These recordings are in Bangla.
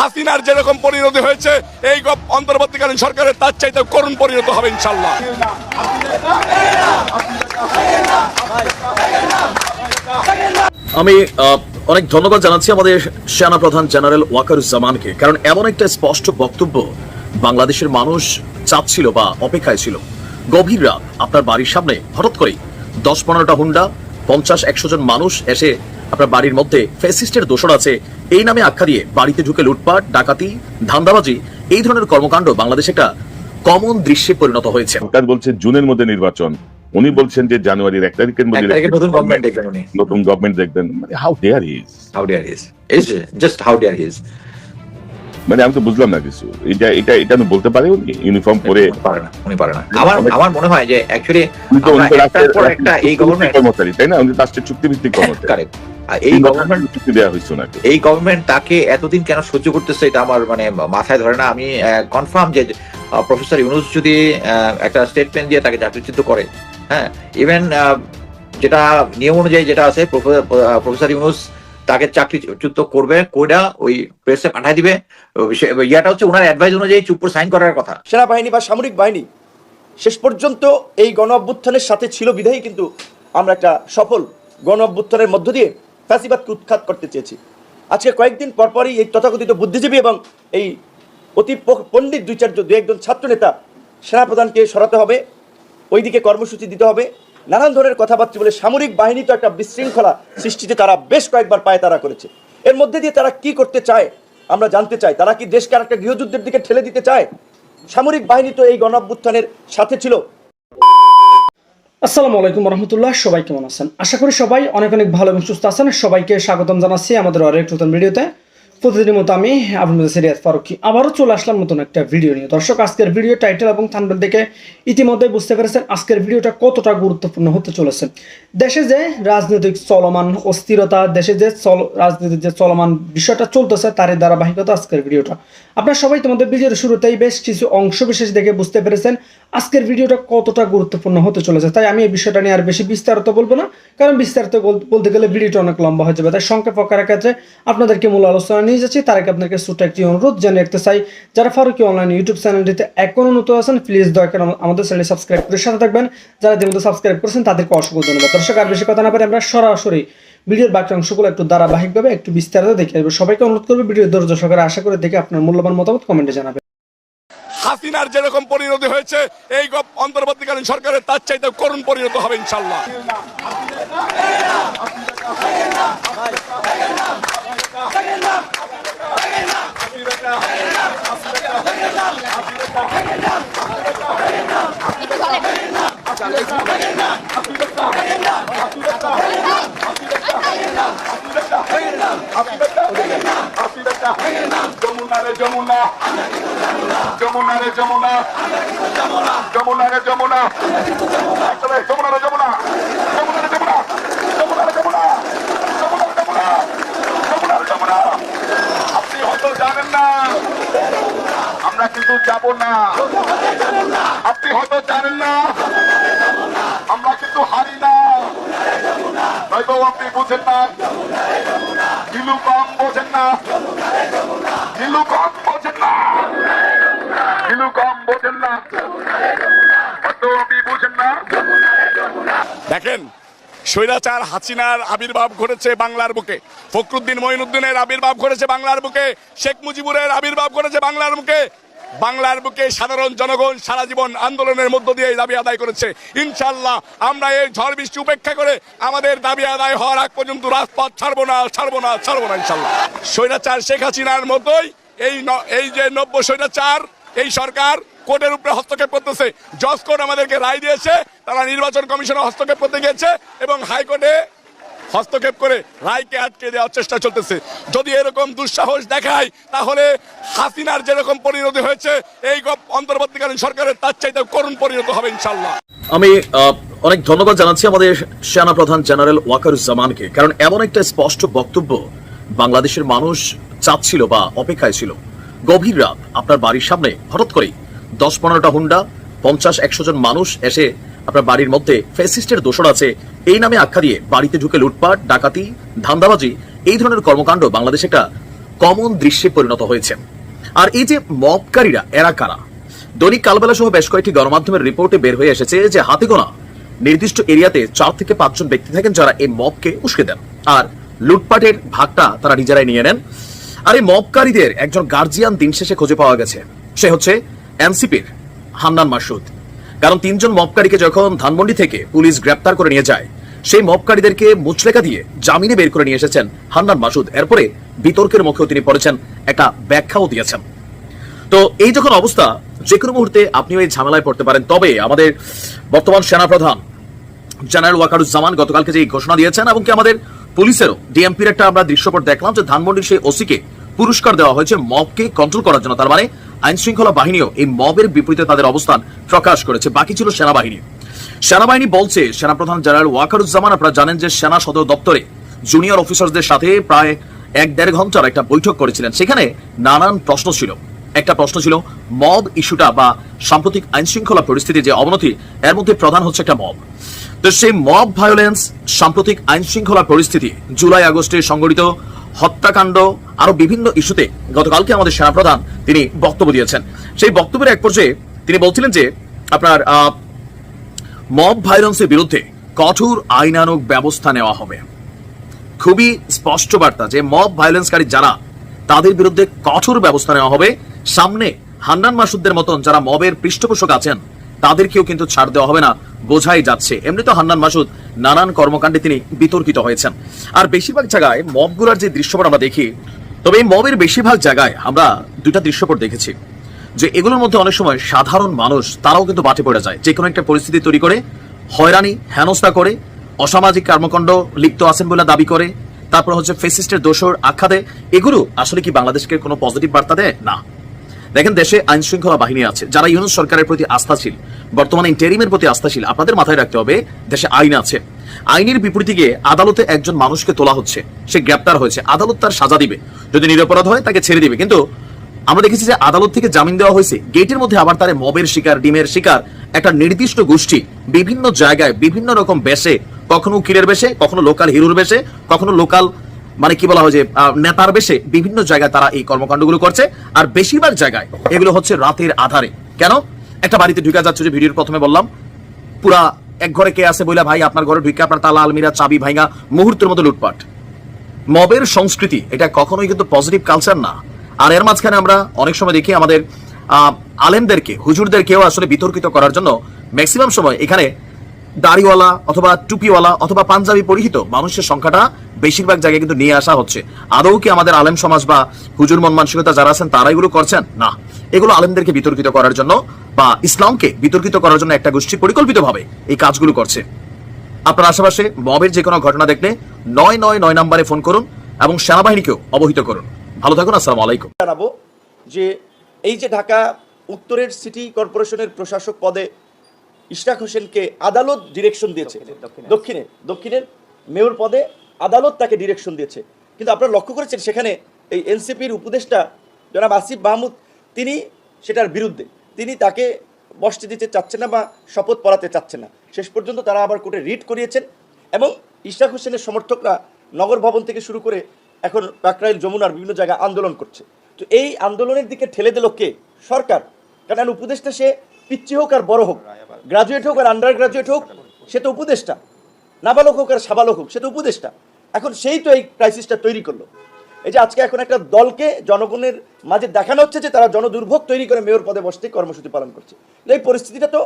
হাসিনার যেরকম পরিণতি হয়েছে, এই অন্তর্বর্তীকালীন সরকারের তার চাইতে করুণ পরিণত হবে ইনশাল্লাহ আমি অনেক ধন্যবাদ জানাচ্ছি আমাদের সেনা প্রধান জেনারেল ওয়াকারুজ্জামানকে, কারণ এমন একটা স্পষ্ট বক্তব্য বাংলাদেশের মানুষ চাচ্ছিল বা অপেক্ষায় ছিল। গভীর রাত আপনার বাড়ির সামনে হঠাৎ করেই দশ পনেরোটা হুন্ডা, পঞ্চাশ, একশো জন মানুষ এসে আপনার বাড়ির মধ্যে ফেসিস্টের দোষর আছে। এই নামে আখ্যা দিয়ে বাড়িতে ঢুকে লুটপাট ডাকাতি ধান্দাবাজি এই ধরনের কর্মকাণ্ড বাংলাদেশে একটা কমন দৃশ্যে পরিণত হয়েছে। সরকার বলছে জুনের মধ্যে নির্বাচন। উনি বলছেন যে জানুয়ারির এক তারিখের মধ্যে নতুন গভর্নমেন্ট দেখবেন উনি। নতুন গভর্নমেন্ট দেখবেন। মানে how dare is how dare he's is just how dare he's মানে আমি তো বুঝলাম না কিছু। এটা এটা এটা আমি বলতে পারি উনি? ইউনিফর্ম পরে পারে না উনি পারে না। আমার আমার মনে হয় যে অ্যাকচুয়ালি আমরা একটা এই গভর্নমেন্ট কর্মচারী তাই না? উনি রাষ্ট্রের চুক্তিভিত্তিক কর্মচারী। কারেক্ট এই গভর্নমেন্ট চুক্তি দেওয়া হয়েছে ওনাকে। এই গভর্নমেন্ট তাকে এতদিন কেন সহ্য করতেছে এটা আমার মানে মাথায় ধরে না। আমি কনফার্ম যে প্রফেসর ইউনুস যদি আহ, একটা স্টেটমেন্ট দিয়ে তাকে চাকরিচ্যুত করে হ্যাঁ? ইভেন যেটা নিয়ম অনুযায়ী যেটা আছে প্রফেসর ইউনুস তাকে চাকরিচ্যুত করবে কইরা ওই প্রেসে পাঠাই দিবে। ইয়াটা হচ্ছে ওনার অ্যাডভাইস অনুযায়ী চুপ করে সাইন করার কথা। সেনাবাহিনী বা সামরিক বাহিনী শেষ পর্যন্ত এই গণ অভ্যুত্থানের সাথে ছিল বিধায়ী কিন্তু আমরা একটা সফল গণ অভ্যুত্থানের মধ্য দিয়ে ফ্যাসিবাদকে উৎখাত করতে চেয়েছি। আজকে কয়েকদিন পরপরই এই তথাকথিত বুদ্ধিজীবী এবং এই অতি পণ্ডিত দুই চারজন দু একজন ছাত্রনেতা সেনাপ্রধানকে সরাতে হবে, ওইদিকে কর্মসূচি দিতে হবে। নানান ধরনের কথাবার্তা বলে সামরিক বাহিনী তো একটা বিশৃঙ্খলা সৃষ্টিতে তারা বেশ কয়েকবার পায় তারা করেছে। এর মধ্যে দিয়ে তারা কি করতে চায়, আমরা জানতে চাই। তারা কি দেশকে আর একটা গৃহযুদ্ধের দিকে ঠেলে দিতে চায়? সামরিক বাহিনী তো এই গণঅভ্যুত্থানের সাথে ছিল। আসসালামু আলাইকুম রহমতুল্লাহ, সবাই কেমন আছেন? আশা করি সবাই অনেক অনেক ভালো এবং সুস্থ আছেন। সবাইকে স্বাগতম জানাচ্ছি আমাদের আরেক নতুন ভিডিওতে। প্রতিদিনের মতো আমি আপনাদের সিরিয়াস ফারুকি আবারও চলে আসলাম নতুন একটা ভিডিও নিয়ে। দর্শক, আজকের ভিডিও টাইটেল এবং থানবেল দেখে ইতিমধ্যে বুঝতে পেরেছেন আজকের ভিডিওটা কতটা গুরুত্বপূর্ণ হতে চলেছে। দেশে যে রাজনৈতিক চলমান অস্থিরতা, দেশে যে চল রাজনীতির যে চলমান বিষয়টা চলতেছে, তারই ধারাবাহিকতা আজকের ভিডিওটা। আপনারা সবাই তোমাদের ভিডিওর শুরুতেই বেশ কিছু অংশ বিশেষ দেখে বুঝতে পেরেছেন। আজকের ভিডিওটা কতটা গুরুত্বপূর্ণ হতে চলেছে, তাই আমি এই বিষয়টা নিয়ে আর বেশি বিস্তারিত বলব না, কারণ বিস্তারিত বল- বলতে গেলে ভিডিওটা অনেক লম্বা হয়ে যাবে, তাই সংক্ষেপ আকারের ক্ষেত্রে আপনাদেরকে মূল আলোচনা নিয়ে যাচ্ছি, তার আগে আপনাকে ছোট্ট একটি অনুরোধ জানিয়ে রাখতে চাই, যারা ফারুকি অনলাইন ইউটিউব চ্যানেলটিতে এখনও নতুন আছেন প্লিজ দয়া করে আমাদের চ্যানেল সাবস্ক্রাইব করে সাথে থাকবেন, যারা ইতিমধ্যে সাবস্ক্রাইব করেছেন তাদেরকে অসংখ্য ধন্যবাদ। দর্শক, আর বেশি কথা না পারে আমরা সরাসরি ভিডিওর বাকি অংশগুলো একটু ধারাবাহিকভাবে একটু বিস্তারিত দেখে আসবে। সবাইকে অনুরোধ করবে ভিডিও ধৈর্য আশা করে দেখে আপনার মূল্যবান মতামত কমেন্টে জানাবেন। হাসিনার যেরকম পরিণতি হয়েছে এই অন্তর্বর্তীকালীন সরকারের তার চাইতে করুণ পরিণত হবে ইনশাল্লাহ রে যমুনা। যমুনা রে যমুনা। যমুনা রে যমুনা। আসলে যমুনা। রে যমুনা। যমুনা রে যমুনা। যমুনা রে যমুনা। যমুনা রে যমুনা। আপনি হয়তো জানেন না। আমরা কিন্তু যাব না। আপনি হয়তো জানেন না। আমরা কিন্তু হারি না। নয়তো আপনি বুঝেন না। গিলু কম বোঝেন না। গিলু কম বোঝেন না। কম বোঝেন না। দেখেন, স্বৈরাচার হাসিনার আবির্ভাব ঘটেছে বাংলার বুকে। ফখরুদ্দিন মঈনুদ্দিনের আবির্ভাব ঘটেছে বাংলার বুকে। শেখ মুজিবুরের আবির্ভাব ঘটেছে বাংলার বুকে। বাংলার বুকে সাধারণ জনগণ সারা জীবন আন্দোলনের মধ্য দিয়ে দাবি আদায় করেছে। ইনশাল্লাহ আমরা এই ঝড় বৃষ্টি উপেক্ষা করে আমাদের দাবি আদায় হওয়ার আগ পর্যন্ত রাজপথ ছাড়বো না ছাড়বো না ছাড়বো না ইনশাল্লাহ স্বৈরাচার শেখ হাসিনার মতোই এই এই যে নব্য স্বৈরাচার, এই সরকার কোর্টের উপরে হস্তক্ষেপ করতেছে। জজ কোর্ট আমাদেরকে রায় দিয়েছে, তারা নির্বাচন কমিশনে হস্তক্ষেপ করতে গিয়েছে এবং হাইকোর্টে হস্তক্ষেপ করে রায়কে আটকে দেওয়ার চেষ্টা চলতেছে। যদি এরকম দুঃসাহস দেখায়, তাহলে হাসিনার যেরকম পরিণতি হয়েছে, এই অন্তর্বর্তীকালীন সরকারের তার চাইতে করুণ পরিণত হবে ইনশাল্লাহ আমি অনেক ধন্যবাদ জানাচ্ছি আমাদের সেনা প্রধান জেনারেল ওয়াকারুজ্জামানকে, কারণ এমন একটা স্পষ্ট বক্তব্য বাংলাদেশের মানুষ চাচ্ছিল বা অপেক্ষায় ছিল। গভীর রাত আপনার বাড়ির সামনে হঠাৎ করেই দশ পনেরোটা হুন্ডা, পঞ্চাশ, একশো জন মানুষ এসে আপনার বাড়ির মধ্যে ফেসিস্টের দোষর আছে। এই নামে আখ্যা দিয়ে বাড়িতে ঢুকে লুটপাট, ডাকাতি, ধান্দাবাজি, এই ধরনের কর্মকাণ্ড বাংলাদেশে একটা কমন দৃশ্যে পরিণত হয়েছে। আর এই যে মবকারীরা এরা কারা? দৈনিক কালবেলা সহ বেশ কয়েকটি গণমাধ্যমের রিপোর্টে বের হয়ে এসেছে যে হাতে গোনা নির্দিষ্ট এরিয়াতে চার থেকে পাঁচজন ব্যক্তি থাকেন যারা এই মবকে উস্কে দেন। আর লুটপাটের ভাগটা তারা নিজেরাই নিয়ে নেন। আর এই মবকারীদের একজন গার্জিয়ান দিন শেষে খুঁজে পাওয়া গেছে। সে হচ্ছে এনসিপির হান্নান মাসুদ। কারণ তিনজন মবকারীকে যখন ধানমন্ডি থেকে পুলিশ গ্রেপ্তার করে নিয়ে যায়, সেই মবকারীদেরকে মুচলেখা দিয়ে জামিনে বের করে নিয়ে এসেছেন হান্নান মাসুদ। এরপরে বিতর্কের মুখেও তিনি পড়েছেন, একটা ব্যাখ্যাও দিয়েছেন। তো এই যখন অবস্থা যে কোনো মুহূর্তে আপনিও এই ঝামেলায় পড়তে পারেন। তবে আমাদের বর্তমান সেনাপ্রধান জেনারেল ওয়াকারুজ্জামান গতকালকে যে ঘোষণা দিয়েছেন এবং কি আমাদের পুলিশেরও ডিএমপির একটা আমরা দৃশ্যপট দেখলাম যে ধানমন্ডির সেই ওসিকে পুরস্কার দেওয়া হয়েছে মবকে কন্ট্রোল করার জন্য। তার মানে আইন শৃঙ্খলা বাহিনীও এই মবের বিপরীতে তাদের অবস্থান প্রকাশ করেছে। বাকি ছিল সেনাবাহিনী। সেনাবাহিনী বলছে, সেনাপ্রধান জেনারেল ওয়াকারুজ্জামান, আপনারা জানেন যে সেনা সদর দপ্তরে জুনিয়র অফিসারদের সাথে প্রায় এক দেড় ঘণ্টার একটা বৈঠক করেছিলেন। সেখানে নানান প্রশ্ন ছিল। একটা প্রশ্ন ছিল, মব ইস্যুটা বা সাম্প্রতিক আইন শৃঙ্খলা পরিস্থিতি যে অবনতি, এর মধ্যে প্রধান হচ্ছে একটা মব। তো সেই মব ভায়োলেন্স সাম্প্রতিক আইন শৃঙ্খলা পরিস্থিতি, জুলাই আগস্টে সংঘটিত হত্যাকাণ্ড আরও বিভিন্ন ইস্যুতে গতকালকে আমাদের সেনাপ্রধান তিনি বক্তব্য দিয়েছেন। সেই বক্তব্যের এক পর্যায়ে তিনি বলছিলেন যে, আপনার মব ভায়োলেন্সের বিরুদ্ধে কঠোর আইনানুগ ব্যবস্থা নেওয়া হবে। খুবই স্পষ্ট বার্তা যে মব ভায়োলেন্সকারী যারা, তাদের বিরুদ্ধে কঠোর ব্যবস্থা নেওয়া হবে। সামনে হান্নান মাসুদদের মতন যারা মবের পৃষ্ঠপোষক আছেন তাদেরকেও কিন্তু ছাড় দেওয়া হবে না, বোঝাই যাচ্ছে। এমনি তো হান্নান মাসুদ নানান কর্মকাণ্ডে তিনি বিতর্কিত হয়েছেন। আর বেশিরভাগ জায়গায় মবগুলার যে দৃশ্যপট আমরা দেখি, তবে এই মবের বেশিরভাগ জায়গায় আমরা দুইটা দৃশ্যপট দেখেছি, যে এগুলোর মধ্যে অনেক সময় সাধারণ মানুষ, তারাও কিন্তু বাটে পড়ে যায়। যে কোনো একটা পরিস্থিতি তৈরি করে, হয়রানি, হেনস্থা করে, অসামাজিক কর্মকাণ্ড লিপ্ত আছেন বলে দাবি করে, তারপর হচ্ছে ফেসিস্টের দোষর আখ্যা দেয়, এগুলো আসলে কি বাংলাদেশকে কোনো পজিটিভ বার্তা দেয়? না। দেখেন, দেশে আইন শৃঙ্খলা বাহিনী আছে, যারা ইউনুস সরকারের প্রতি আস্থাশীল, বর্তমানে ইন্টেরিমের প্রতি আস্থাশীল। আপনাদের মাথায় রাখতে হবে, দেশে আইন আছে। আইনের বিপরীতে গিয়ে আদালতে একজন মানুষকে তোলা হচ্ছে, সে গ্রেপ্তার হয়েছে। আদালত তার সাজা দিবে। যদি নিরপরাধ হয়, তাকে ছেড়ে দিবে। কিন্তু আমরা দেখেছি যে আদালত থেকে জামিন দেওয়া হয়েছে। গেটের মধ্যে আবার তার মবের শিকার, ডিমের শিকার, একটা নির্দিষ্ট গোষ্ঠী বিভিন্ন জায়গায় বিভিন্ন রকম বেশে, কখনো উকিলের বেশে, কখনো লোকাল হিরোর বেশে, কখনো লোকাল মানে কি বলা হয় যে নেতার বেশে বিভিন্ন জায়গায় তারা এই কর্মকাণ্ডগুলো করছে, আর বেশিরভাগ জায়গায় এগুলো হচ্ছে রাতের আধারে। কেন? একটা বাড়িতে ঢুকে যাচ্ছে যে ভিডিওর প্রথমে বললাম, পুরা এক ঘরে কে আছে বলে ভাই, আপনার ঘরে ঢুকে আপনার তালা, আলমিরা, চাবি ভাঙা মুহূর্তের মতো লুটপাট। মবের সংস্কৃতি, এটা কখনোই কিন্তু পজিটিভ কালচার না। আর এর মাঝখানে আমরা অনেক সময় দেখি আমাদের আলেমদেরকে, হুজুরদেরকেও আসলে বিতর্কিত করার জন্য ম্যাক্সিমাম সময় এখানে দাড়িওয়ালা অথবা টুপিওয়ালা অথবা পাঞ্জাবি পরিহিত মানুষের সংখ্যাটা বেশিরভাগ জায়গায় কিন্তু নিয়ে আসা হচ্ছে। আদৌ কি আমাদের আলেম সমাজ বা হুজুর মন মানসিকতা যারা আছেন, তারা এগুলো করছেন? না। এগুলো আলেমদেরকে বিতর্কিত করার জন্য বা ইসলামকে বিতর্কিত করার জন্য একটা গোষ্ঠী পরিকল্পিতভাবে এই কাজগুলো করছে। আপনার আশেপাশে মবের যে কোনো ঘটনা দেখলে নয় নয় নয় নম্বরে ফোন করুন এবং সেনাবাহিনীকেও অবহিত করুন। ভালো থাকুন, আসসালামু আলাইকুম। জানাব যে এই যে ঢাকা উত্তরের সিটি কর্পোরেশনের প্রশাসক পদে ইশরাক হোসেনকে আদালত ডিরেকশন দিয়েছে। দক্ষিণে দক্ষিণের মেয়র পদে আদালত তাকে ডিরেকশন দিয়েছে। কিন্তু আপনারা লক্ষ্য করেছেন সেখানে এই এনসিপির উপদেষ্টা জনাব আসিফ মাহমুদ তিনি সেটার বিরুদ্ধে তিনি তাকে বসতে দিতে চাচ্ছেন না বা শপথ পড়াতে চাচ্ছেন না। শেষ পর্যন্ত তারা আবার কোর্টে রিট করিয়েছেন এবং ইশরাক হোসেনের সমর্থকরা নগর ভবন থেকে শুরু করে এখন কাকরাইল যমুনার বিভিন্ন জায়গায় আন্দোলন করছে। তো এই আন্দোলনের দিকে ঠেলে দিল কে? সরকার। কারণ উপদেষ্টা সে পিচ্ছি হোক আর বড় হোক গ্রাজুয়েট হোক আর আন্ডার গ্রাজুয়েট হোক, সে তো উপদেষ্টা। নাবালক হোক আর সাবালক হোক, সে তো উপদেষ্টা। এখন সেই তো এই ক্রাইসিসটা তৈরি করল। এই যে আজকে এখন একটা দলকে জনগণের মাঝে দেখানো হচ্ছে যে তারা জনদুর্ভোগ তৈরি করে মেয়র পদে বসতে কর্মসূচি পালন করছে। এই পরিস্থিতিটা তো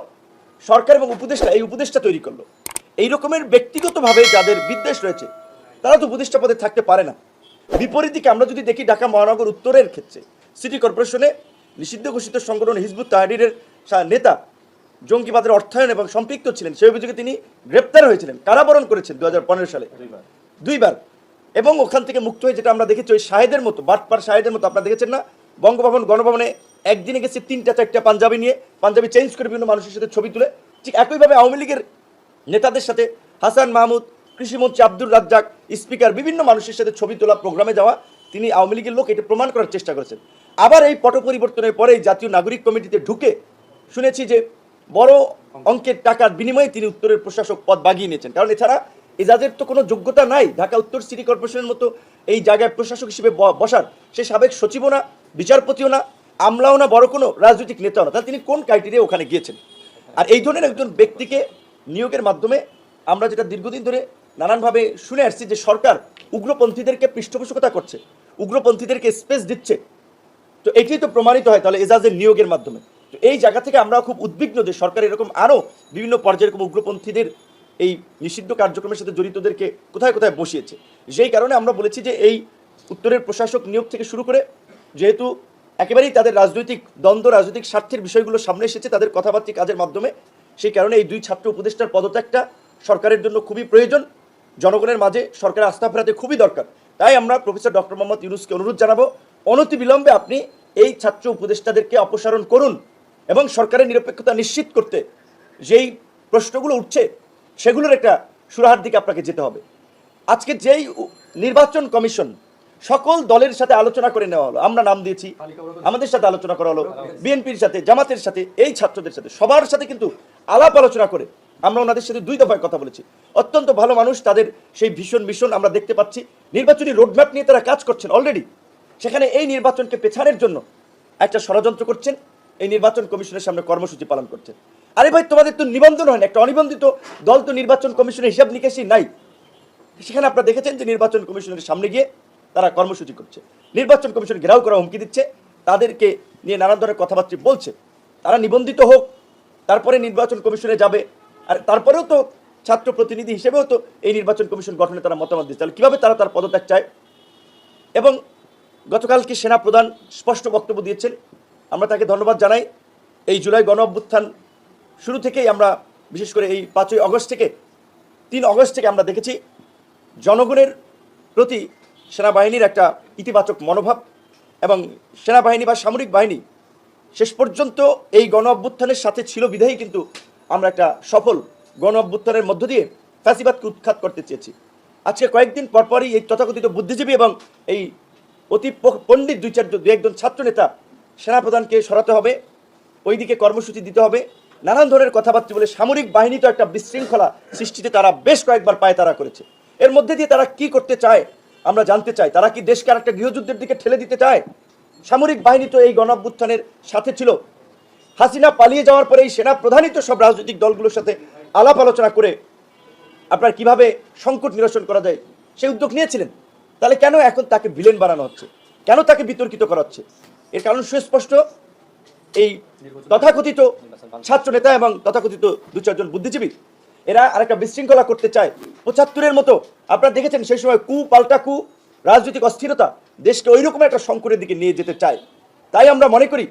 সরকার এবং উপদেষ্টা, এই উপদেষ্টা তৈরি করল। এই রকমের ব্যক্তিগতভাবে যাদের বিদ্বেষ রয়েছে, তারা তো উপদেষ্টা পদে থাকতে পারে না। বিপরীত দিকে আমরা যদি দেখি ঢাকা মহানগর উত্তরের ক্ষেত্রে, সিটি কর্পোরেশনে নিষিদ্ধ ঘোষিত সংগঠন হিজবুত তাহারিরের নেতা জঙ্গিবাদের অর্থায়ন এবং সম্পৃক্ত ছিলেন। সেই অভিযোগে তিনি গ্রেপ্তার হয়েছিলেন। কারাবরণ করেছেন দু হাজার পনেরো সালে। দুইবার। এবং ওখান থেকে মুক্ত হয়ে যেটা আমরা দেখেছি ওই শাহেদের মতো বাটপার শাহেদের মতো আপনারা দেখেছেন না? বঙ্গভবন গণভবনে একদিনে গেছে তিনটা চারটা পাঞ্জাবি নিয়ে পাঞ্জাবি চেঞ্জ করে বিভিন্ন মানুষের সাথে ছবি তুলে। ঠিক একইভাবে আওয়ামী লীগের নেতাদের সাথে হাসান মাহমুদ কৃষিমন্ত্রী আব্দুর রাজ্জাক স্পিকার বিভিন্ন মানুষের সাথে ছবি তোলা প্রোগ্রামে যাওয়া তিনি আওয়ামী লীগের লোক এটা প্রমাণ করার চেষ্টা করেছেন। আবার এই পট পরিবর্তনের পরে জাতীয় নাগরিক কমিটিতে ঢুকে শুনেছি যে বড় অঙ্কের টাকার বিনিময়ে তিনি উত্তরের প্রশাসক পদ বাগিয়ে নিয়েছেন। কারণ এছাড়া এজাজের তো কোনো যোগ্যতা নাই। ঢাকা উত্তর সিটি কর্পোরেশনের মতো এই জায়গায় প্রশাসক হিসেবে বসার সে সাবেক সচিবও না, বিচারপতিও না, আমলাও না, বড় কোনো রাজনৈতিক নেতাও না। তাহলে তিনি কোন ক্রাইটেরিয়া ওখানে গিয়েছেন? আর এই ধরনের একজন ব্যক্তিকে নিয়োগের মাধ্যমে আমরা যেটা দীর্ঘদিন ধরে নানানভাবে শুনে আসছি যে সরকার উগ্রপন্থীদেরকে পৃষ্ঠপোষকতা করছে, উগ্রপন্থীদেরকে স্পেস দিচ্ছে। তো এটি তো প্রমাণিত হয় তাহলে এজাজের নিয়োগের মাধ্যমে। তো এই জায়গা থেকে আমরা খুব উদ্বিগ্ন যে সরকার এরকম আরও বিভিন্ন পর্যায়ে এরকম উগ্রপন্থীদের এই নিষিদ্ধ কার্যক্রমের সাথে জড়িতদেরকে কোথায় কোথায় বসিয়েছে। যেই কারণে আমরা বলেছি যে এই উত্তরের প্রশাসক নিয়োগ থেকে শুরু করে যেহেতু একেবারেই তাদের রাজনৈতিক দ্বন্দ্ব, রাজনৈতিক স্বার্থের বিষয়গুলো সামনে এসেছে তাদের কথাবার্তা কাজের মাধ্যমে, সেই কারণে এই দুই ছাত্র উপদেষ্টার পদত্যাগটা সরকারের জন্য খুবই প্রয়োজন। জনগণের মাঝে সরকারের আস্থা ফেরাতে খুবই দরকার। তাই আমরা প্রফেসর ডক্টর মোহাম্মদ ইউনুসকে অনুরোধ জানাব, অনতিবিলম্বে আপনি এই ছাত্র উপদেষ্টাদেরকে অপসারণ করুন। এবং সরকারের নিরপেক্ষতা নিশ্চিত করতে যেই প্রশ্নগুলো উঠছে, সেগুলোর একটা সুরাহার দিকে আপনাকে যেতে হবে। আজকে যেই নির্বাচন কমিশন সকল দলের সাথে আলোচনা করে নেওয়া হলো, আমরা নাম দিয়েছি, আমাদের সাথে আলোচনা করা হলো, বিএনপির সাথে, জামাতের সাথে, এই ছাত্রদের সাথে, সবার সাথে কিন্তু আলাপ আলোচনা করে আমরা ওনাদের সাথে দুই দফায় কথা বলেছি। অত্যন্ত ভালো মানুষ, তাদের সেই ভীষণ ভীষণ আমরা দেখতে পাচ্ছি। নির্বাচনী রোডম্যাপ নিয়ে তারা কাজ করছেন অলরেডি। সেখানে এই নির্বাচনকে পেছানোর জন্য একটা ষড়যন্ত্র করছেন এই নির্বাচন কমিশনের সামনে কর্মসূচি পালন করছেন আরে ভাই, তোমাদের তো নিবন্ধন হয় না, একটা অনিবন্ধিত দল তো নির্বাচন কমিশনের হিসাব নিকাশই নাই। সেখানে আপনারা দেখেছেন যে নির্বাচন কমিশনের সামনে গিয়ে তারা কর্মসূচি করছে। নির্বাচন কমিশন ঘেরাও করা হুমকি দিচ্ছে, তাদেরকে নিয়ে নানান ধরনের কথাবার্তা বলছে। তারা নিবন্ধিত হোক, তারপরে নির্বাচন কমিশনে যাবে, আর তারপরেও তো ছাত্র প্রতিনিধি হিসেবেও তো এই নির্বাচন কমিশন গঠনে তারা মতামত দিচ্ছে। তাহলে কীভাবে তারা তার পদত্যাগ চায়? এবং গতকালকে সেনা প্রধান স্পষ্ট বক্তব্য দিয়েছেন আমরা তাকে ধন্যবাদ জানাই। এই জুলাই গণ অভ্যুত্থান শুরু থেকেই আমরা, বিশেষ করে এই পাঁচই অগস্ট থেকে, তিন অগস্ট থেকে আমরা দেখেছি জনগণের প্রতি সেনাবাহিনীর একটা ইতিবাচক মনোভাব এবং সেনাবাহিনী বা সামরিক বাহিনী শেষ পর্যন্ত এই গণ অভ্যুত্থানের সাথে ছিল বিধায়ী, কিন্তু আমরা একটা সফল গণ অভ্যুত্থানের মধ্য দিয়ে ফ্যাসিবাদকে উৎখাত করতে চেয়েছি। আজকে কয়েকদিন পরপরই এই তথাকথিত বুদ্ধিজীবী এবং এই অতি পণ্ডিত দুই চার দুই একজন ছাত্রনেতা সেনাপ্রধানকে সরাতে হবে, ওইদিকে কর্মসূচি দিতে হবে। নানান ধরনের কথাবার্তা বলে সামরিক বাহিনী তো একটা বিশৃঙ্খলা সৃষ্টিতে তারা বেশ কয়েকবার পায় তারা করেছে। এর মধ্যে দিয়ে তারা কি করতে চায়, আমরা জানতে চাই। তারা কি দেশকে আর একটা গৃহযুদ্ধের দিকে ঠেলে দিতে চায়? সামরিক বাহিনী তো এই গণঅভ্যুত্থানের সাথে ছিল। হাসিনা পালিয়ে যাওয়ার পরে এই সেনা প্রধানই তো সব রাজনৈতিক দলগুলোর সাথে আলাপ আলোচনা করে আপনার কীভাবে সংকট নিরসন করা যায় সেই উদ্যোগ নিয়েছিলেন। তাহলে কেন এখন তাকে ভিলেন বানানো হচ্ছে? কেন তাকে বিতর্কিত করা হচ্ছে? এর কারণ সুস্পষ্ট। এই তথাকথিত ছাত্র নেতা এবং তথাকথিত দু চারজন বুদ্ধিজীবী এরা আরেকটা বিশৃঙ্খলা করতে চায়। পঁচাত্তরের মতো আপনারা দেখেছেন সেই সময় কু পাল্টা কু রাজনৈতিক অস্থিরতা দেশকে ওইরকম একটা সংকটের দিকে নিয়ে যেতে চায়। তাই আমরা মনে করি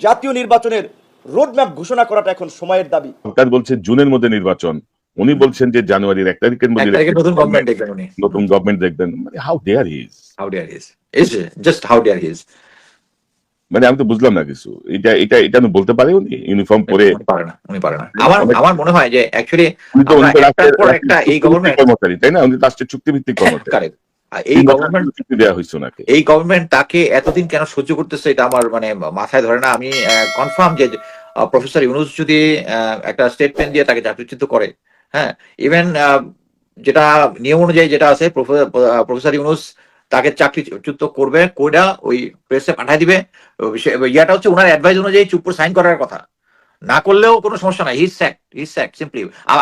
জাতীয় নির্বাচনের রোডম্যাপ ঘোষণা করাটা এখন সময়ের দাবি। সরকার বলছে জুনের মধ্যে নির্বাচন। উনি বলছেন যে জানুয়ারির এক তারিখের মধ্যে নতুন গভর্নমেন্ট দেখবেন উনি। নতুন গভর্নমেন্ট দেখবেন। মানে how dare is how dare he's is just how dare he's মানে আমি তো বুঝলাম না কিছু। এটা এটা এটা আমি বলতে পারি উনি? ইউনিফর্ম পরে পারে না উনি পারে না। আমার আমার মনে হয় যে অ্যাকচুয়ালি একটা এই government- কর্মচারী তাই না? উনি রাষ্ট্রের চুক্তিভিত্তিক কর্মচারী। এই গভর্নমেন্ট চুক্তি দেওয়া হয়েছে ওনাকে। এই গভর্নমেন্ট তাকে এতদিন কেন সহ্য করতেছে এটা আমার মানে মাথায় ধরে না। আমি কনফার্ম যে প্রফেসর ইউনুস যদি একটা স্টেটমেন্ট দিয়ে তাকে চাকরিচ্যুত করে হ্যাঁ? ইভেন যেটা নিয়ম অনুযায়ী যেটা আছে প্রফেসর ইউনুস তাকে চাকরিচ্যুত করবে, কইরা ওই প্রেসে পাঠায় দিবে। ইয়াটা হচ্ছে ওনার অ্যাডভাইস অনুযায়ী চুপ করে সাইন করার কথা। না করলেও কোনো সমস্যা নাই he's sack he's sack simply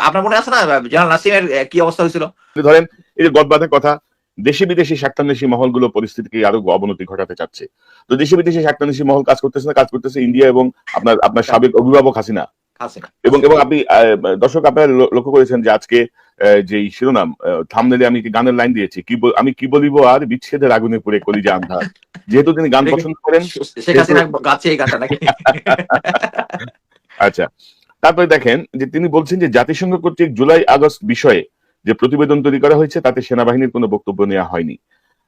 আপনার মনে আছে না, জেনারেল নাসিমের কি অবস্থা হয়েছিল? ধরেন, এই যে গদবাধের কথা দেশি বিদেশি স্বার্থান্বেষী মহলগুলো পরিস্থিতিকে আরও অবনতি ঘটাতে চাচ্ছে। তো দেশি বিদেশি স্বার্থান্বেষী মহল কাজ করতেছে না, কাজ করতেছে ইন্ডিয়া এবং আপনার আপনার সাবেক অভিভাবক হাসিনা। এবং এবং আপনি দর্শক আপনারা লক্ষ্য করেছেন যে আজকে যে শিরোনাম থামনেলে আমি একটি গানের লাইন দিয়েছি কি আমি কি বলিব আর বিচ্ছেদের আগুনে পড়ে কলিজা আন্ধা যেহেতু তিনি গান পছন্দ করেন আচ্ছা তারপরে দেখেন যে তিনি বলছেন যে জাতিসংঘ কর্তৃক জুলাই আগস্ট বিষয়ে যে প্রতিবেদন তৈরি করা হয়েছে তাতে সেনাবাহিনীর কোনো বক্তব্য নেওয়া হয়নি।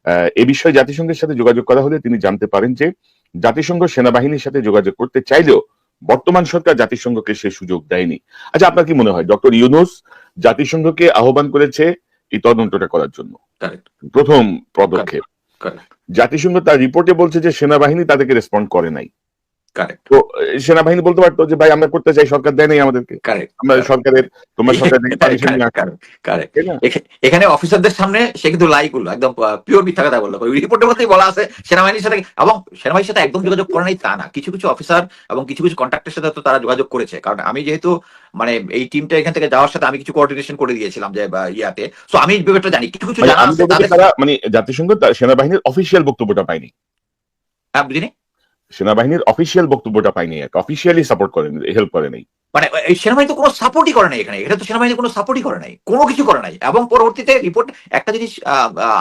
আহ, এ বিষয়ে জাতিসংঘের সাথে যোগাযোগ করা হলে তিনি জানতে পারেন যে জাতিসংঘ সেনাবাহিনীর সাথে যোগাযোগ করতে চাইলেও বর্তমান সরকার জাতিসংঘকে সে সুযোগ দেয়নি। আচ্ছা আপনার কি মনে হয়? ডক্টর ইউনুস জাতিসংঘকে আহ্বান করেছে এই তদন্তটা করার জন্য। প্রথম পদক্ষেপ। জাতিসংঘ তার রিপোর্টে বলছে যে সেনাবাহিনী তাদেরকে রেসপন্ড করে নাই। তো সেনাবাহিনী বলতে পারতো যে ভাই আমরা করতে চাই সরকার দেয় নাই আমাদেরকে। আমরা সরকারের তোমরা সরকার এখানে অফিসারদের সামনে সে কিন্তু লাই করল একদম পিওর মিথ্যা কথা বলল। রিপোর্টের মধ্যেই বলা আছে সেনাবাহিনীর সাথে এবং সেনাবাহিনীর সাথে একদম যোগাযোগ করে নাই তা না। কিছু কিছু অফিসার এবং কিছু কিছু কন্ট্রাক্টের সাথে তো তারা যোগাযোগ করেছে। কারণ আমি যেহেতু মানে এই টিমটা এখান থেকে যাওয়ার সাথে আমি কিছু কোঅর্ডিনেশন করে দিয়েছিলাম যে ইয়াতে। সো আমি ব্যাপারটা জানি। কিছু কিছু জানা আছে তারা মানে জাতিসংঘ সেনাবাহিনীর অফিসিয়াল বক্তব্যটা পায়নি। হ্যাঁ, বুঝিনি? সেনাবাহিনীর অফিসিয়াল বক্তব্যটা পাইনি আর অফিসিয়ালি সাপোর্ট করেন হেল্প করে নাই মানে এই সেনাবাহিনী তো কোনো সাপোর্টই করে নাই এখানে। এটা তো সেনাবাহিনী কোনো সাপোর্টই করে নাই কোনো কিছু করে নাই। এবং পরবর্তীতে রিপোর্ট একটা জিনিস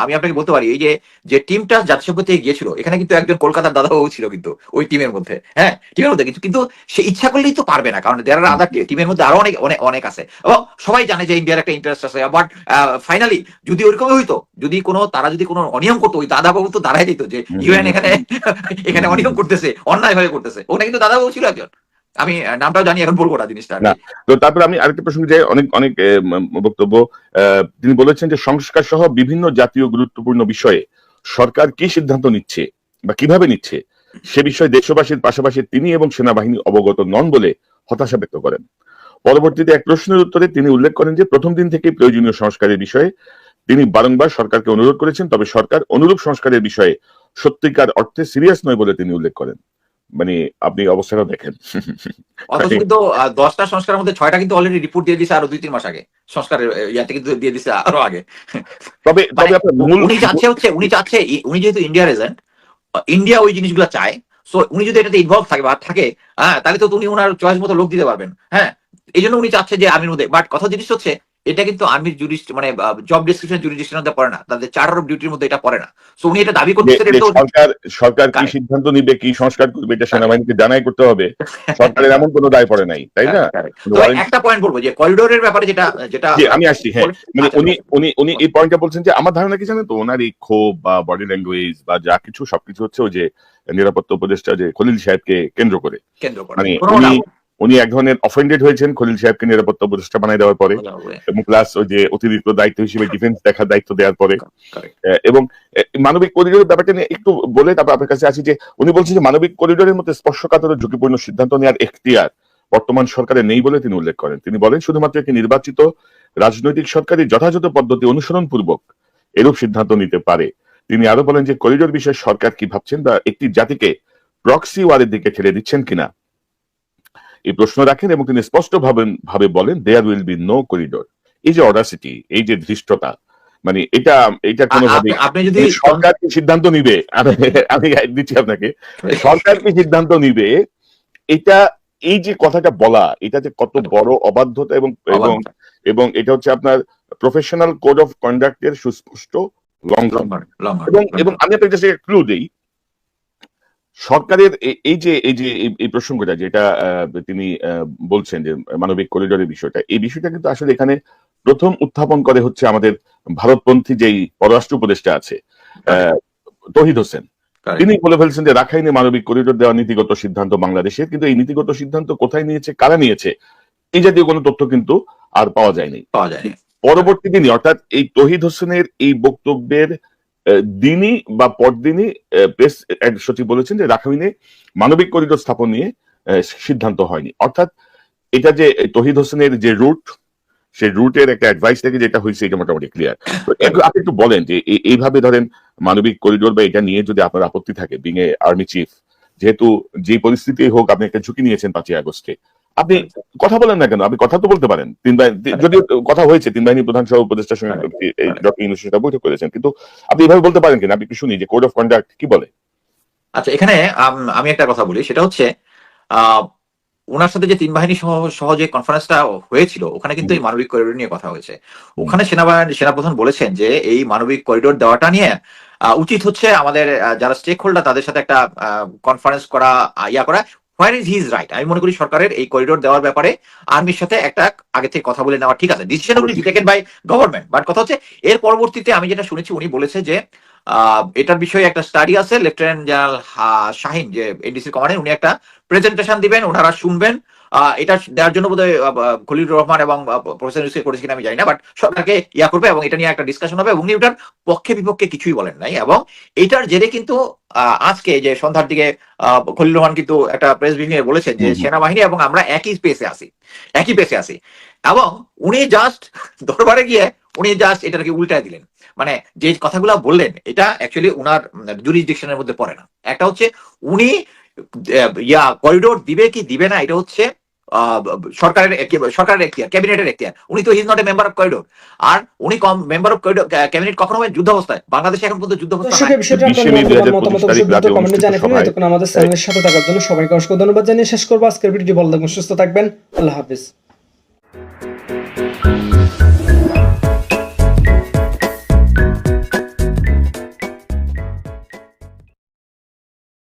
আমি আপনাকে বলতে পারি এই যে যে টিমটা জাতিসংঘ থেকে গিয়েছিল এখানে কিন্তু একজন কলকাতার দাদাবাবু ছিল কিন্তু ওই টিমের মধ্যে। হ্যাঁ টিমের মধ্যে কিন্তু কিন্তু সে ইচ্ছা করলেই তো পারবে না কারণ দেয়ার আদার টিমের মধ্যে আরও অনেক অনেক অনেক আছে। এবং সবাই জানে যে ইন্ডিয়ার একটা ইন্টারেস্ট আছে বাট ফাইনালি যদি ওইরকমই হইতো যদি কোনো তারা যদি কোনো অনিয়ম করতো ওই দাদাবাবু তো দাঁড়াই দিত যে ইউএন এখানে এখানে অনিয়ম করতেছে অন্যায় ভাবে করতেছে। ওটা কিন্তু দাদাবাবু ছিল একজন। আমি নামটাও জানি এখন বলব না জিনিসটা। না। তো তারপর আমি আরেকটা প্রসঙ্গে যাই অনেক অনেক বক্তব্য তিনি বলেছেন যে সংস্কার সহ বিভিন্ন জাতীয় গুরুত্বপূর্ণ বিষয়ে সরকার কি সিদ্ধান্ত নিচ্ছে বা কীভাবে নিচ্ছে সে বিষয়ে দেশবাসীর পাশাপাশি তিনি এবং সেনাবাহিনী অবগত নন বলে হতাশা ব্যক্ত করেন পরবর্তীতে এক প্রশ্নের উত্তরে তিনি উল্লেখ করেন যে প্রথম দিন থেকে প্রয়োজনীয় সংস্কারের বিষয়ে তিনি বারংবার সরকারকে অনুরোধ করেছেন তবে সরকার অনুরূপ সংস্কারের বিষয়ে সত্যিকার অর্থে সিরিয়াস নয় বলে তিনি উল্লেখ করেন মানে আপনি অবস্থাটা দেখেন। অথচ কিন্তু দশটা সংস্কারের মধ্যে ছয়টা কিন্তু অলরেডি রিপোর্ট দিয়ে দিছে আরও দুই তিন মাস আগে। সংস্কারের ইয়াতে কিন্তু দিয়ে দিছে আরও আগে। তবে মানে তবে মূল উনি চাচ্ছে হচ্ছে উনি চাচ্ছে উনি যেহেতু ইন্ডিয়ার এজেন্ট ইন্ডিয়া ওই জিনিসগুলো চায় সো উনি যদি এটাতে ইনভলভ থাকে বা থাকে হ্যাঁ তাহলে তো উনি ওনার চয়েস মতো লোক দিতে পারবেন। হ্যাঁ এই জন্য উনি চাচ্ছে যে আর্মির মধ্যে। বাট কথা জিনিস হচ্ছে এটা কিন্তু আর্মির জুরিস্ট মানে জব ডিসক্রিপশন মধ্যে পড়ে না। তাদের চার্টার অফ ডিউটির মধ্যে এটা পড়ে না। সো উনি এটা দাবি করতেছেন এটা সরকার সরকার কি সিদ্ধান্ত নিবে কি সংস্কার করবে এটা সেনাবাহিনীকে জানাই করতে হবে। সরকারের এমন কোনো দায় পড়ে নাই তাই না? একটা পয়েন্ট বলব যে করিডোরের ব্যাপারে যেটা যেটা আমি আসছি হ্যাঁ। মানে আচ্ছা, উনি উনি উনি এই পয়েন্টটা বলছেন যে আমার ধারণা কি জানেন তো ওনার এই ক্ষোভ বা বডি ল্যাঙ্গুয়েজ বা যা কিছু সবকিছু হচ্ছে ওই যে নিরাপত্তা উপদেষ্টা যে খলিল সাহেবকে কেন্দ্র করে। কেন্দ্র করে। মানে উনি এক ধরনের অফেন্ডেড হয়েছেন খলিল সাহেবকে নিরাপত্তা উপদেষ্টা বানাই দেওয়ার পরে এবং প্লাস ওই যে অতিরিক্ত দায়িত্ব হিসেবে ডিফেন্স দেখার দায়িত্ব দেওয়ার পরে। এবং মানবিক করিডোরের ব্যাপারটা নিয়ে একটু বলে তারপর আপনার কাছে আসি যে উনি বলছেন যে মানবিক করিডোরের মধ্যে স্পর্শকাতর ঝুঁকিপূর্ণ সিদ্ধান্ত নেওয়ার এখতিয়ার বর্তমান সরকারে নেই বলে তিনি উল্লেখ করেন। তিনি বলেন শুধুমাত্র একটি নির্বাচিত রাজনৈতিক সরকারই যথাযথ পদ্ধতি অনুসরণ পূর্বক এরূপ সিদ্ধান্ত নিতে পারে। তিনি আরও বলেন যে করিডোর বিষয়ে সরকার কি ভাবছেন বা একটি জাতিকে প্রক্সি ওয়ারের দিকে ঠেলে দিচ্ছেন কিনা? এই প্রশ্ন রাখেন এবং তিনি স্পষ্ট ভাবে ভাবে বলেন there will be no corridor এই যে অডাসিটি এই যে ধৃষ্টতা মানে এটা এটা কোনোভাবে আপনি- আপনি যদি সরকার কি সিদ্ধান্ত নিবে আমি- দিচ্ছি আপনাকে সরকার কি সিদ্ধান্ত নিবে এটা এই যে কথাটা বলা এটা যে কত বড় অবাধ্যতা এবং এবং এবং এটা হচ্ছে আপনার প্রফেশনাল কোড অফ কন্ডাক্টের সুস্পষ্ট লঙ্ঘন। এবং এবং আমি আপনাকে ক্লু দিই সরকারের এই যে এই যে এই- প্রসঙ্গটা যেটা তিনি বলছেন যে মানবিক করিডোরের বিষয়টা এই বিষয়টা কিন্তু আসলে এখানে প্রথম উত্থাপন করে হচ্ছে আমাদের ভারতপন্থী যেই পররাষ্ট্র উপদেষ্টা আছে তহিদ হোসেন। তিনি বলে ফেলছেন যে রাখাইনে মানবিক করিডোর দেওয়া নীতিগত সিদ্ধান্ত বাংলাদেশের কিন্তু এই নীতিগত সিদ্ধান্ত কোথায় নিয়েছে কারা নিয়েছে এই জাতীয় কোনো তথ্য কিন্তু আর পাওয়া যায়নি। পাওয়া যায় পরবর্তী দিনই অর্থাৎ এই তহিদ হোসেনের এই বক্তব্যের দিনই বা পরদিনই প্রেস সচিব বলেছেন যে রাখাইনে মানবিক করিডোর স্থাপন নিয়ে সিদ্ধান্ত হয়নি। অর্থাৎ এটা যে তহিদ হোসেনের যে রুট সেই রুটের একটা অ্যাডভাইস থেকে যেটা হয়েছে, এটা মোটামুটি ক্লিয়ার আপনি একটু বলেন যে এইভাবে ধরেন মানবিক করিডোর বা এটা নিয়ে যদি আপনার আপত্তি থাকে বিং এ আর্মি চিফ যেহেতু যে পরিস্থিতি হোক, আপনি একটা ঝুঁকি নিয়েছেন পাঁচই আগস্টে আপনি কথা বলেন না কেন? আপনি কথা তো বলতে পারেন। তিন বাহিনী যদিও কথা হয়েছে তিন বাহিনী প্রধান সহ উপদেষ্টার সঙ্গে ডক্টর বৈঠক করেছেন। কিন্তু আপনি এইভাবে বলতে পারেন কিনা? আপনি একটু শুনি যে কোড অফ কন্ডাক্ট কি বলে? আচ্ছা এখানে আমি একটা কথা বলি। সেটা হচ্ছে ওনার সাথে যে তিন বাহিনী সহ যে কনফারেন্সটা হয়েছিল ওখানে কিন্তু এই মানবিক করিডোর নিয়ে কথা হয়েছে। ওখানে সেনাবাহিনী সেনাপ্রধান বলেছেন যে এই মানবিক করিডোর দেওয়াটা নিয়ে উচিত হচ্ছে আমাদের যারা স্টেক হোল্ডার তাদের সাথে একটা কনফারেন্স করা ইয়া করা। হোয়ার ইজ হিজ রাইট আমি মনে করি সরকারের এই করিডোর দেওয়ার ব্যাপারে আর্মির সাথে একটা আগে থেকে কথা বলে নেওয়া ঠিক আছে। Decision will taken by government but কথা হচ্ছে, এর পরবর্তীতে আমি যেটা শুনেছি, উনি বলেছে যে এটার বিষয়ে একটা স্টাডি আছে লেফটেন্যান্ট জেনারেল শাহিন, যে এডিসি কমান্ডেন্ট উনি একটা প্রেজেন্টেশন দিবেন ওনারা শুনবেন। এটা দেওয়ার জন্য বোধহয় খলিলুর রহমান এবং প্রফেসর ইউসুফ করেছে কিনা আমি জানি না বাট সরকারকে ইয়া করবে এবং এটা নিয়ে একটা ডিসকাশন হবে এবং উনি ওটার পক্ষে বিপক্ষে কিছুই বলেন নাই এবং এটার জেরে কিন্তু আজকে যে সন্ধ্যার দিকে আহ, খলিলুর রহমান কিন্তু একটা প্রেস ব্রিফিং এ বলেছেন যে। সেনাবাহিনী এবং আমরা একই স্পেসে আছি একই পেসে আছি এবং উনি জাস্ট দরবারে গিয়ে উনি জাস্ট এটাকে উল্টায় দিলেন মানে যে কথাগুলো বললেন এটা অ্যাকচুয়ালি উনার জুরিসডিকশনের মধ্যে পড়ে না একটা হচ্ছে উনি ইয়া করিডোর দিবে কি দিবে না এটা হচ্ছে সরকারের সরকারের এখতিয়ার ক্যাবিনেটের এখতিয়ার। উনি তো he's not a member of corridor আর উনি কম মেম্বার অফ করিডোর ক্যাবিনেট কখনো হয় যুদ্ধ অবস্থায় বাংলাদেশে এখন পর্যন্ত যুদ্ধ অবস্থা দর্শক নাই। এই বিষয়টা বিশে আপনার মে মূল্যবান 2025 মতামত তারিখ অবশ্যই রাতে কমেন্টে অনুষ্ঠিত জানিয়ে ফেলুন সভায় এতক্ষণ আমাদের চ্যানেলের সাথে থাকার জন্য সবাইকে অসংখ্য ধন্যবাদ জানিয়ে শেষ করব। আজকের ভিডিওটি ভালো থাকবেন সুস্থ থাকবেন। আল্লাহ হাফিজ।